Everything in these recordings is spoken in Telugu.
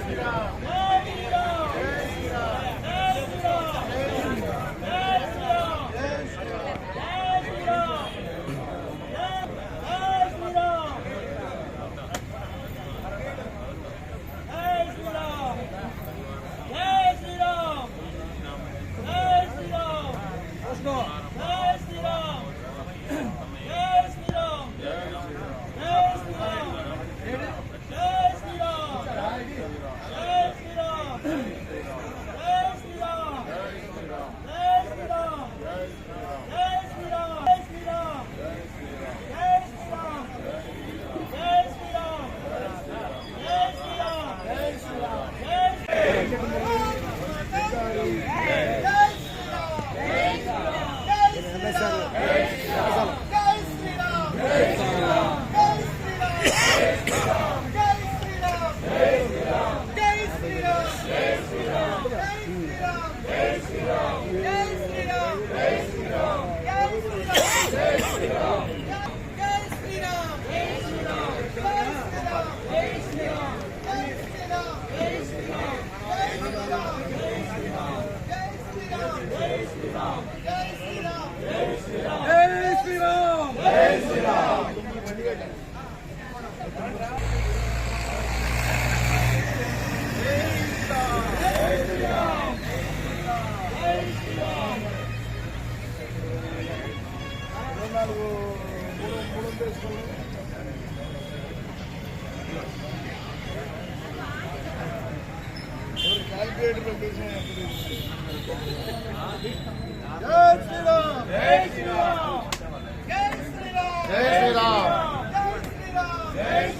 శ్రీరామ జై శ్రీరామ్. జై శ్రీరామ్. జై శ్రీరామ్. జై శ్రీరామ్. జై శ్రీరామ్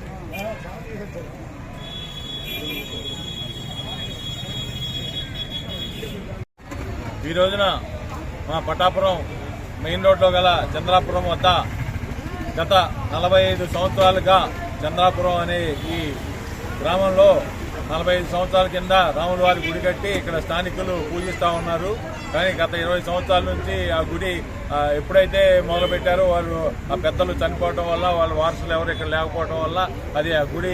ఈ రోజున మా పటాపురం మెయిన్ రోడ్లో గల చంద్రాపురం వద్ద గత నలభై ఐదు సంవత్సరాలుగా చంద్రాపురం అనే ఈ గ్రామంలో నలభై ఐదు సంవత్సరాల కింద రాముల వారి గుడి కట్టి ఇక్కడ స్థానికులు పూజిస్తూ ఉన్నారు. కానీ గత ఇరవై సంవత్సరాల నుంచి ఆ గుడి ఎప్పుడైతే మొదలుపెట్టారో వాళ్ళు ఆ పెద్దలు చనిపోవడం వల్ల వాళ్ళ వారసులు ఎవరు ఇక్కడ లేకపోవడం వల్ల అది ఆ గుడి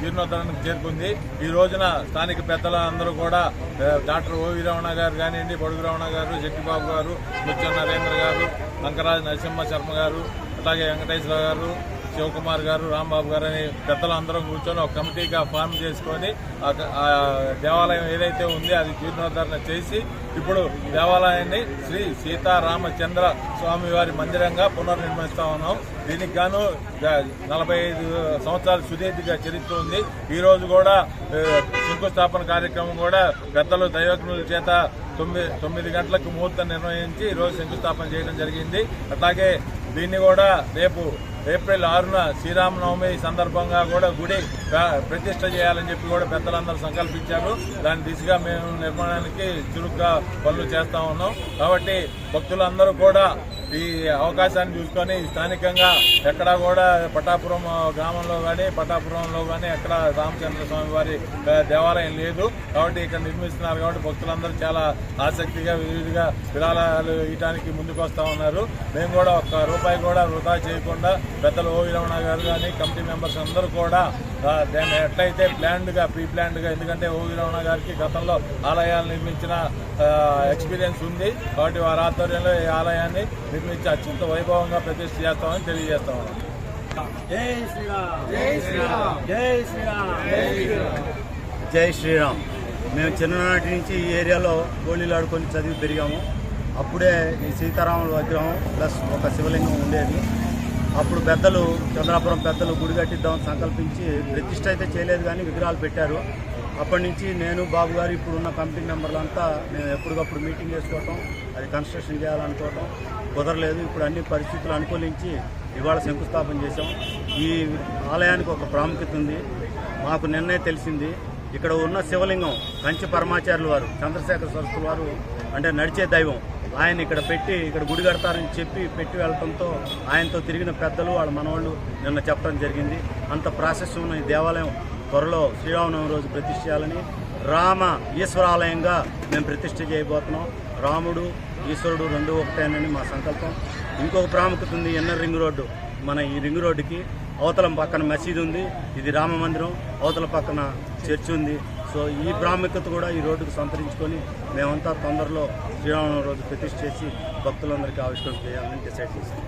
జీర్ణోద్ధరణకు చేరుకుంది. ఈ రోజున స్థానిక పెద్దల అందరూ కూడా డాక్టర్ ఓవి రమణ గారు కానివ్వండి బడుగు రమణ గారు జగ్గిబాబు గారు ముత్య నరేంద్ర గారు లంకరాజు నరసింహ శర్మ గారు అలాగే వెంకటేశ్వర గారు శివకుమార్ గారు రాంబాబు గారు అని పెద్దలు అందరం కూర్చొని ఒక కమిటీగా ఫామ్ చేసుకొని ఆ దేవాలయం ఏదైతే ఉంది అది జీర్ణోద్ధరణ చేసి ఇప్పుడు దేవాలయాన్ని శ్రీ సీతారామచంద్ర స్వామి వారి మందిరంగా పునర్నిర్మిస్తా ఉన్నాం. దీనికి గాను నలభై ఐదు సంవత్సరాల సుదీర్ఘ చరిత్ర ఉంది. ఈ రోజు కూడా శంకుస్థాపన కార్యక్రమం కూడా పెద్దలు దైవజ్ఞుల చేత తొమ్మిది తొమ్మిది గంటలకు ముహూర్తం నిర్వహించి ఈరోజు రోజు శంకుస్థాపన చేయడం జరిగింది. అట్లాగే దీన్ని కూడా రేపు ఏప్రిల్ ఆరున శ్రీరామనవమి సందర్భంగా కూడా గుడి ప్రతిష్ట చేయాలని చెప్పి కూడా పెద్దలందరూ సంకల్పించారు. దాని దిశగా మేము నిర్మాణానికి చురుగ్గా పనులు చేస్తా ఉన్నాం. కాబట్టి భక్తులందరూ కూడా ఈ అవకాశాన్ని చూసుకొని స్థానికంగా ఎక్కడా కూడా పటాపురం గ్రామంలో కానీ పటాపురంలో కానీ ఎక్కడ రామచంద్ర స్వామి వారి దేవాలయం లేదు. కాబట్టి ఇక్కడ నిర్మిస్తున్నారు కాబట్టి భక్తులందరూ చాలా ఆసక్తిగా వివిధగా విరాళాలు ఇవ్వడానికి ముందుకు వస్తా ఉన్నారు. మేము కూడా ఒక్క రూపాయి కూడా వృధా చేయకుండా పెద్దలు ఓ రమణ గారు కానీ కమిటీ మెంబర్స్ అందరూ కూడా దాన్ని ఎట్లయితే ప్లాన్డ్గా ప్రీ ప్లాన్డ్గా ఎందుకంటే ఓ రమణ గారికి గతంలో ఆలయాలు నిర్మించిన ఎక్స్పీరియన్స్ ఉంది. కాబట్టి వారి ఆధ్వర్యంలో ఈ ఆలయాన్ని నిర్మించి అత్యంత వైభవంగా ప్రతిష్ఠ చేస్తామని తెలియజేస్తా. ఉన్నాం జై శ్రీరామ్. జై శ్రీరామ్. జై శ్రీరామ్. జై శ్రీరామ్. జై శ్రీరామ్. మేము చిన్ననాటి నుంచి ఈ ఏరియాలో గోళీలు ఆడుకొని చదివి పెరిగాము. అప్పుడే ఈ సీతారాముల విగ్రహం ప్లస్ ఒక శివలింగం ఉండేది. అప్పుడు పెద్దలు చంద్రాపురం పెద్దలు గుడి కట్టిద్దామని సంకల్పించి ప్రతిష్ట అయితే చేయలేదు కానీ విగ్రహాలు పెట్టారు. అప్పటి నుంచి నేను బాబు గారు ఇప్పుడున్న ఉన్న కమిటీ మెంబర్లంతా మేము ఎప్పటికప్పుడు మీటింగ్ చేసుకోవటం అది కన్స్ట్రక్షన్ చేయాలనుకోవటం కుదరలేదు. ఇప్పుడు అన్ని పరిస్థితులు అనుకూలించి ఇవాళ శంకుస్థాపన చేశాం. ఈ ఆలయానికి ఒక ప్రాముఖ్యత ఉంది. మాకు నిన్నే తెలిసింది ఇక్కడ ఉన్న శివలింగం కంచి పరమాచార్యుల వారు చంద్రశేఖర సరస్వతి వారు అంటే నడిచే దైవం ఆయన ఇక్కడ పెట్టి ఇక్కడ గుడి కడతారని చెప్పి పెట్టి వెళ్ళటంతో ఆయనతో తిరిగిన పెద్దలు వాళ్ళ మనవాళ్ళు నిన్న చెప్పడం జరిగింది. అంత ప్రాశస్యం ఉన్న ఈ దేవాలయం త్వరలో శ్రీరామనవమి రోజు ప్రతిష్ఠ చేయాలని రామ ఈశ్వరాలయంగా మేము ప్రతిష్ఠ చేయబోతున్నాం. రాముడు ఈశ్వరుడు రెండు ఒకటేనని మా సంకల్పం. ఇంకొక ప్రాముఖ్యత ఉంది ఎన్నర్ రింగ్ రోడ్డు. మన ఈ రింగ్ రోడ్డుకి అవతల పక్కన మసీదు ఉంది ఇది రామ మందిరం అవతల పక్కన చర్చ్ ఉంది. సో ఈ ప్రాముఖ్యత కూడా ఈ రోడ్డుకు సంతరించుకొని మేమంతా తొందరలో శ్రీరామనవమి రోజు ప్రతిష్ఠ చేసి భక్తులందరికీ ఆవిష్కరణ చేయాలని డిసైడ్ చేశాం.